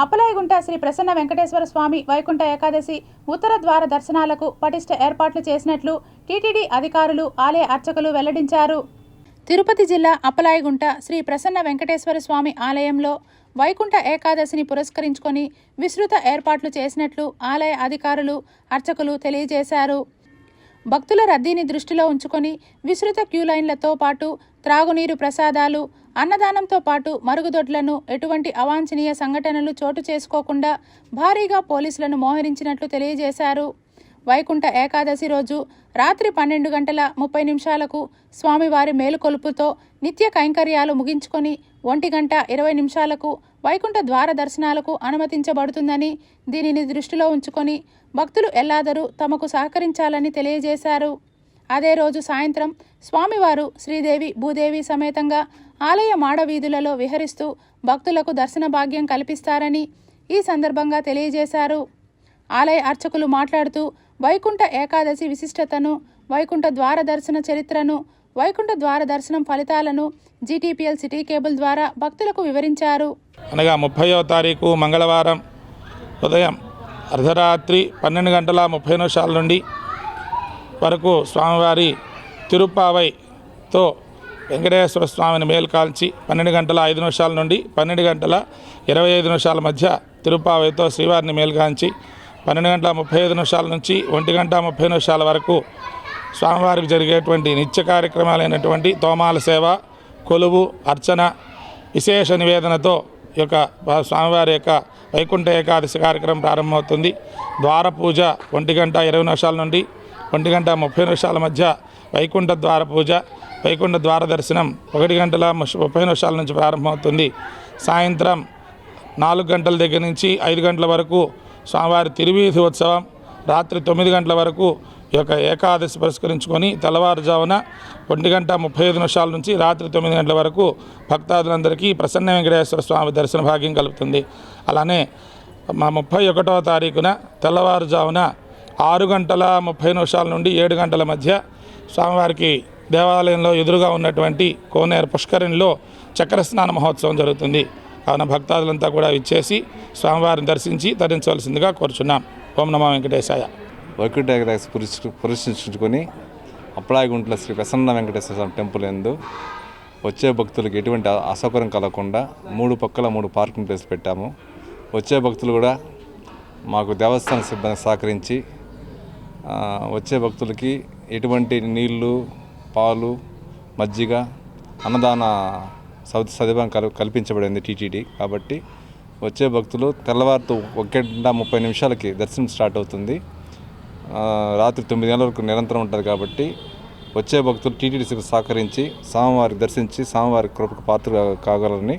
అప్పలాయగుంట శ్రీ ప్రసన్న వెంకటేశ్వర స్వామి వైకుంఠ ఏకాదశి ఉత్తర ద్వార దర్శనాలకు పటిష్ట ఏర్పాట్లు చేసినట్లు టీటీడీ అధికారులు ఆలయ అర్చకులు వెల్లడించారు. తిరుపతి జిల్లా అప్పలాయగుంట శ్రీ ప్రసన్న వెంకటేశ్వర స్వామి ఆలయంలో వైకుంఠ ఏకాదశిని పురస్కరించుకొని విస్తృత ఏర్పాట్లు చేసినట్లు ఆలయ అధికారులు అర్చకులు తెలియజేశారు. భక్తుల రద్దీని దృష్టిలో ఉంచుకొని విస్తృత క్యూ లైన్లతో పాటు త్రాగునీరు ప్రసాదాలు అన్నదానంతో పాటు మరుగుదొడ్లను ఎటువంటి అవాంఛనీయ సంఘటనలు చోటు చేసుకోకుండా భారీగా పోలీసులను మోహరించినట్లు తెలియజేశారు. వైకుంఠ ఏకాదశి రోజు రాత్రి పన్నెండు గంటల ముప్పై నిమిషాలకు స్వామివారి మేలుకొలుపుతో నిత్య కైంకర్యాలు ముగించుకొని ఒంటి గంట ఇరవై నిమిషాలకు వైకుంఠ ద్వార దర్శనాలకు అనుమతించబడుతుందని దీనిని దృష్టిలో ఉంచుకొని భక్తులు ఎల్లాదరూ తమకు సహకరించాలని తెలియజేశారు. అదే రోజు సాయంత్రం స్వామివారు శ్రీదేవి భూదేవి సమేతంగా ఆలయ మాడవీధులలో విహరిస్తూ భక్తులకు దర్శన భాగ్యం కల్పిస్తారని ఈ సందర్భంగా తెలియజేశారు. ఆలయ అర్చకులు మాట్లాడుతూ వైకుంఠ ఏకాదశి విశిష్టతను వైకుంఠ ద్వార దర్శన చరిత్రను వైకుంఠ ద్వార దర్శనం ఫలితాలను జీటీపీఎల్ సిటీ కేబుల్ ద్వారా భక్తులకు వివరించారు. అనగా ముప్పైవ తారీఖు మంగళవారం ఉదయం అర్ధరాత్రి పన్నెండు గంటల ముప్పై నిమిషాల నుండి వరకు స్వామివారి తిరుప్పావైతో వెంకటేశ్వర స్వామిని మేలు కాల్చి పన్నెండు గంటల ఐదు నిమిషాల నుండి పన్నెండు గంటల ఇరవై ఐదు నిమిషాల మధ్య తిరుప్పావైతో శ్రీవారిని మేల్కాంచి పన్నెండు గంటల ముప్పై ఐదు నిమిషాల నుంచి ఒంటి గంట ముప్పై నిమిషాల వరకు స్వామివారికి జరిగేటువంటి నిత్య కార్యక్రమాలైనటువంటి తోమాల సేవ కొలువు అర్చన విశేష నివేదనతో యొక్క స్వామివారి యొక్క వైకుంఠ ఏకాదశి కార్యక్రమం ప్రారంభమవుతుంది. ద్వార పూజ ఒంటి గంట ఇరవై నిమిషాల నుండి ఒంటి గంట ముప్పై నిమిషాల మధ్య వైకుంఠ ద్వార పూజ వైకుంఠ ద్వార దర్శనం ఒకటి గంటల ముష్- ముప్పై నిమిషాల నుంచి ప్రారంభమవుతుంది. సాయంత్రం నాలుగు గంటల దగ్గర నుంచి ఐదు గంటల వరకు స్వామివారి తిరువీధి ఉత్సవం రాత్రి తొమ్మిది గంటల వరకు ఈ యొక్క ఏకాదశి పురస్కరించుకొని తెల్లవారుజామున ఒంటి గంట ముప్పై ఐదు నిమిషాల నుంచి రాత్రి తొమ్మిది గంటల వరకు భక్తాదులందరికీ ప్రసన్న వెంకటేశ్వర స్వామి దర్శన భాగ్యం కలుగుతుంది. అలానే మా ముప్పై ఒకటవ తారీఖున తెల్లవారుజామున ఆరు గంటల ముప్పై నిమిషాల నుండి ఏడు గంటల మధ్య స్వామివారికి దేవాలయంలో ఎదురుగా ఉన్నటువంటి కోనేరు పుష్కరిణిలో చక్ర స్నాన మహోత్సవం జరుగుతుంది. కావున భక్తాదులంతా కూడా ఇచ్చేసి స్వామివారిని దర్శించి తరించవలసిందిగా కోరుచున్నాం. ఓం నమ వెంకటేశాయ. వైకుంఠ ఏకాదశి పురస్క పురస్కరించుకొని అప్పలాయగుంట్ల శ్రీ ప్రసన్న వెంకటేశ్వర స్వామి టెంపుల్ ఎందు వచ్చే భక్తులకు ఎటువంటి అసౌకర్యం కలగకుండా మూడు పక్కల మూడు పార్కింగ్ ప్లేస్ పెట్టాము. వచ్చే భక్తులు కూడా మాకు దేవస్థాన సిబ్బంది సహకరించి వచ్చే భక్తులకి ఎటువంటి నీళ్ళు పాలు మజ్జిగ అన్నదాన సౌ సదుపాయం కల్ కల్పించబడింది టీటీడీ కాబట్టి వచ్చే భక్తులు తెల్లవారుతో ఒక గంట ముప్పై నిమిషాలకి దర్శనం స్టార్ట్ అవుతుంది. రాత్రి తొమ్మిది గంటల వరకు నిరంతరం ఉంటుంది కాబట్టి వచ్చే భక్తులు టీటీడీ సహకరించి స్వామివారికి దర్శించి స్వామివారి కృపకు పాత్ర కాగలరని